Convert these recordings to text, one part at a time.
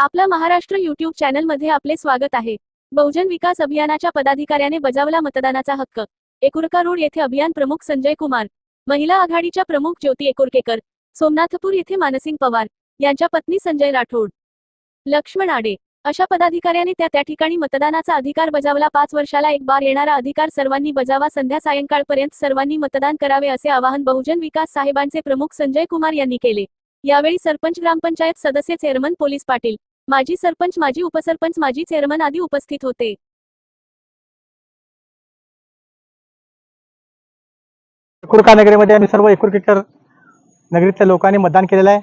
आपला महाराष्ट्र युट्यूब चॅनलमध्ये आपले स्वागत आहे. बहुजन विकास अभियानाच्या पदाधिकाऱ्याने बजावला मतदानाचा हक्क. एकुरका रोड येथे अभियान प्रमुख संजय कुमार महिला आघाडीच्या प्रमुख ज्योती एकुरकेकर सोमनाथपूर येथे मानसिंग पवार यांच्या पत्नी संजय राठोड लक्ष्मण आडे. अशा पदाधिकाऱ्याने त्या त्या ठिकाणी मतदानाचा अधिकार बजावला. पाच वर्षाला एक बार येणारा अधिकार सर्वांनी बजावा. संध्या सायंकाळपर्यंत सर्वांनी मतदान करावे असे आवाहन बहुजन विकास साहेबांचे प्रमुख संजय कुमार यांनी केले. यावेळी सरपंच ग्रामपंचायत सदस्य चेअरमन पोलीस पाटील माजी सरपंच माजी उपसरपंच माजी चेअरमन आदी उपस्थित होते. एकुरका नगरीमध्ये आम्ही सर्व एकुरकेकर नगरीतल्या लोकांनी मतदान केलेलं आहे.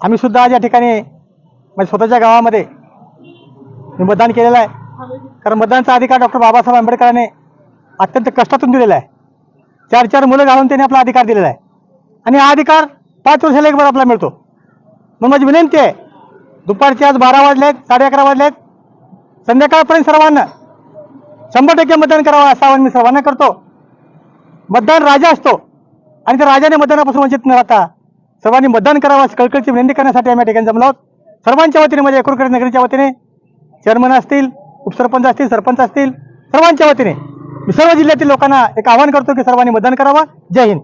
आम्ही सुद्धा आज या ठिकाणी माझ्या स्वतःच्या गावामध्ये मी मतदान केलेलं आहे. कारण मतदानाचा अधिकार डॉक्टर बाबासाहेब आंबेडकरांनी अत्यंत कष्टातून दिलेला आहे. चार चार मुलं घालून त्यांनी आपला अधिकार दिलेला आहे. आणि हा अधिकार पाच वर्षाला एक बार आपला मिळतो. मग माझी विनंती आहे दुपारचे आज बारा वाजलेत साडे अकरा वाजलेत. संध्याकाळपर्यंत सर्वांना शंभर टक्के मतदान करावं असं आवाहन मी सर्वांना करतो. मतदान राजा असतो. आणि त्या राजाने मतदानापासून वंचित न राहता सर्वांनी मतदान करावं अशी कळकळची विनंती करण्यासाठी आम्ही या ठिकाणी जमलो आहोत. सर्वांच्या वतीने म्हणजे एकुरकडे नगरीच्या वतीने चेअरमन असतील उपसरपंच असतील सरपंच असतील सर्वांच्या वतीने मी सर्व जिल्ह्यातील लोकांना एक आवाहन करतो की सर्वांनी मतदान करावं. जय हिंद.